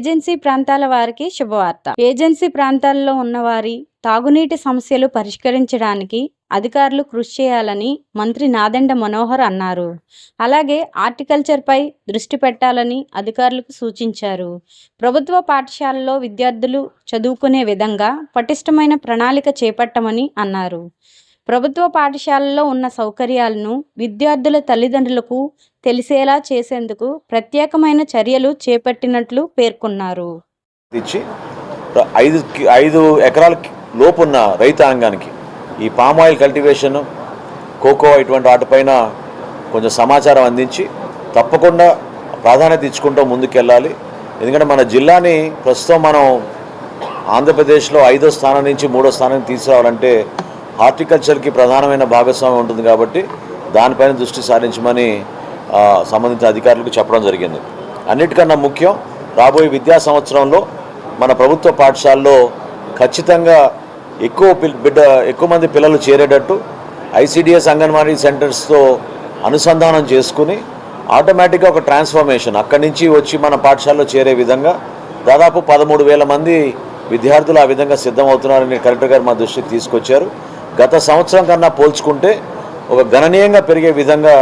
Agency ప్రాంతాల వారికి శుభవార్త. ఏజెన్సీ ప్రాంతాల్లో ఉన్నవారి తాగునీటి సమస్యలు పరిష్కరించడానికి అధికారులు కృషి చేయాలని మంత్రి నాదెండ మనోహర్ అన్నారు. అలాగే ఆర్టికల్చర్పై దృష్టి పెట్టాలని అధికారులకు సూచించారు. ప్రభుత్వ పాఠశాలలో విద్యార్థులు చదువుకునే విధంగా పటిష్టమైన ప్రణాళిక చేపట్టమని అన్నారు. ప్రభుత్వ పాఠశాలలో ఉన్న సౌకర్యాలను విద్యార్థుల తల్లిదండ్రులకు తెలిసేలా చేసేందుకు ప్రత్యేకమైన చర్యలు చేపట్టినట్లు పేర్కొన్నారు. ఇచ్చి ఐదు ఐదు ఎకరాల లోపున్న రైతాంగానికి ఈ పామాయిల్ కల్టివేషన్ కోకో ఇటువంటి వాటిపైన కొంచెం సమాచారం అందించి తప్పకుండా ప్రాధాన్యత ఇచ్చుకుంటూ ముందుకెళ్ళాలి. ఎందుకంటే మన జిల్లాని ప్రస్తుతం మనం ఆంధ్రప్రదేశ్లో ఐదో స్థానం నుంచి మూడో స్థానానికి తీసుకురావాలంటే హార్టికల్చర్కి ప్రధానమైన భాగస్వామ్యం ఉంటుంది కాబట్టి దానిపైన దృష్టి సారించమని సంబంధించిన అధికారులకు చెప్పడం జరిగింది. అన్నిటికన్నా ముఖ్యం రాబోయే విద్యా సంవత్సరంలో మన ప్రభుత్వ పాఠశాలలో ఖచ్చితంగా ఎక్కువ పిల్- బిడ్డ ఎక్కువ మంది పిల్లలు చేరేటట్టు ఐసిడిఎస్ అంగన్వాడీ సెంటర్స్తో అనుసంధానం చేసుకుని ఆటోమేటిక్గా ఒక ట్రాన్స్ఫర్మేషన్ అక్కడి నుంచి వచ్చి మన పాఠశాలలో చేరే విధంగా దాదాపు పదమూడు వేల మంది విద్యార్థులు ఆ విధంగా సిద్ధమవుతున్నారని కలెక్టర్ గారు మా దృష్టికి తీసుకొచ్చారు. గత సంవత్సరం కన్నా పోల్చుకుంటే ఒక గణనీయంగా పెరిగే విధంగా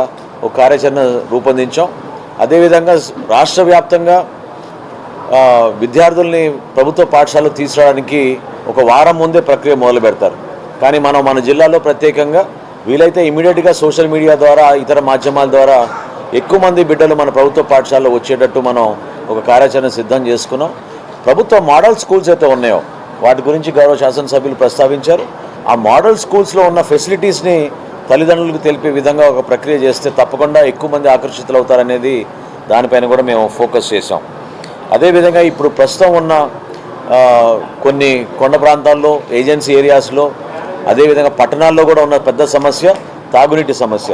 ఒక కార్యాచరణ రూపొందించాం. అదేవిధంగా రాష్ట్ర వ్యాప్తంగా విద్యార్థుల్ని ప్రభుత్వ పాఠశాలలు తీసుకురావడానికి ఒక వారం ముందే ప్రక్రియ మొదలు పెడతారు. కానీ మనం మన జిల్లాలో ప్రత్యేకంగా వీలైతే ఇమీడియట్గా సోషల్ మీడియా ద్వారా ఇతర మాధ్యమాల ద్వారా ఎక్కువ మంది బిడ్డలు మన ప్రభుత్వ పాఠశాలలో వచ్చేటట్టు మనం ఒక కార్యాచరణ సిద్ధం చేసుకున్నాం. ప్రభుత్వ మోడల్ స్కూల్స్ అయితే ఉన్నాయో వాటి గురించి గౌరవ శాసనసభ్యులు ప్రస్తావించారు. ఆ మోడల్ స్కూల్స్లో ఉన్న ఫెసిలిటీస్ని తల్లిదండ్రులకు తెలిపే విధంగా ఒక ప్రక్రియ చేస్తే తప్పకుండా ఎక్కువ మంది ఆకర్షితులు అవుతారనేది దానిపైన కూడా మేము ఫోకస్ చేసాం అదేవిధంగా ఇప్పుడు ప్రస్తుతం ఉన్న కొన్ని కొండ ప్రాంతాల్లో ఏజెన్సీ ఏరియాస్లో అదేవిధంగా పట్టణాల్లో కూడా ఉన్న పెద్ద సమస్య తాగునీటి సమస్య.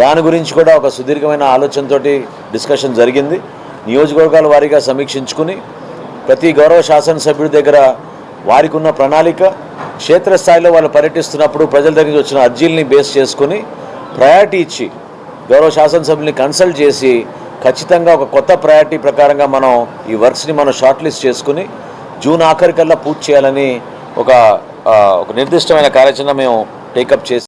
దాని గురించి కూడా ఒక సుదీర్ఘమైన ఆలోచనతోటి డిస్కషన్ జరిగింది. నియోజకవర్గాల వారీగా సమీక్షించుకుని ప్రతి గౌరవ శాసనసభ్యుడి దగ్గర వారికి ఉన్న ప్రణాళిక క్షేత్రస్థాయిలో వాళ్ళు పర్యటిస్తున్నప్పుడు ప్రజల దగ్గరికి వచ్చిన అర్జీల్ని బేస్ చేసుకుని ప్రయారిటీ ఇచ్చి గౌరవ శాసనసభ్యుల్ని కన్సల్ట్ చేసి ఖచ్చితంగా ఒక కొత్త ప్రయారిటీ ప్రకారంగా మనం ఈ వర్క్స్ని మనం షార్ట్ లిస్ట్ చేసుకుని జూన్ ఆఖరికల్లా పూర్తి చేయాలని ఒక ఒక నిర్దిష్టమైన కార్యాచరణ మేము టేకప్ చేసి